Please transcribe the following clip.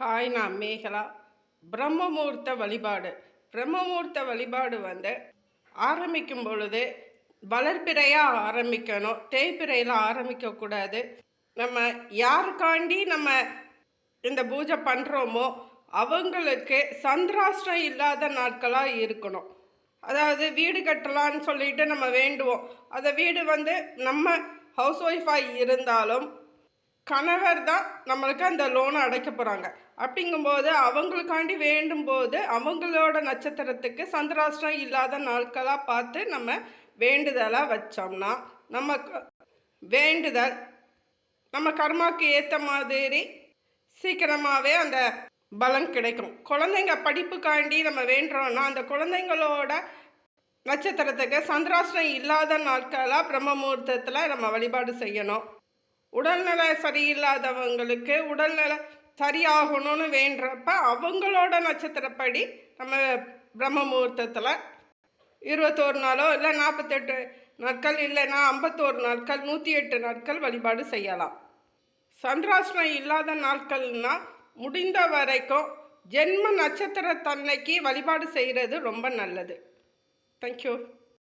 Hi நான் மேகலா. பிரம்மமுகூர்த்த வழிபாடு. பிரம்மமுகூர்த்த வழிபாடு வந்து ஆரம்பிக்கும் பொழுது வளர்பிறையாக ஆரம்பிக்கணும். தேய்பிறையில் ஆரம்பிக்கக்கூடாது நம்ம யாருக்காண்டி நம்ம இந்த பூஜை பண்ணுறோமோ அவங்களுக்கு சந்திராஷ்டம் இல்லாத நாட்களாக இருக்கணும். அதாவது வீடு கட்டலான்னு சொல்லிட்டு நம்ம வேண்டுவோம். அந்த வீடு வந்து நம்ம ஹவுஸ் ஒய்ஃபாக இருந்தாலும் கணவர் தான் நம்மளுக்கு அந்த லோனை அடைக்க போகிறாங்க அப்படிங்கும்போது அவங்களுக்காண்டி வேண்டும் போது அவங்களோட நட்சத்திரத்துக்கு சந்திராஷ்டம் இல்லாத நாட்களாக பார்த்து நம்ம வேண்டுதலாக வச்சோம்னா நமக்கு வேண்டுதல் நம்ம கர்மாக்கு ஏற்ற மாதிரி சீக்கிரமாகவே அந்த பலம் கிடைக்கும். குழந்தைங்க படிப்புக்காண்டி நம்ம வேண்டுறோன்னா அந்த குழந்தைங்களோட நட்சத்திரத்துக்கு சந்திராஷ்டம் இல்லாத நாட்களாக பிரம்ம முகூர்த்தத்தில் நம்ம வழிபாடு செய்யணும். உடல்நல சரியில்லாதவங்களுக்கு உடல்நல சரியாகணும்னு வேண்டுறப்ப அவங்களோட நட்சத்திரப்படி நம்ம பிரம்ம முகூர்த்தத்தில் இருபத்தோரு நாளோ இல்லை நாற்பத்தெட்டு நாட்கள் இல்லைன்னா ஐம்பத்தோரு நாட்கள் நூற்றி எட்டு நாட்கள் வழிபாடு செய்யலாம். சந்திராஷ்டம் இல்லாத நாட்கள்னா முடிந்த வரைக்கும் ஜென்ம நட்சத்திர தன்னைக்கு வழிபாடு செய்கிறது ரொம்ப நல்லது. தேங்க்யூ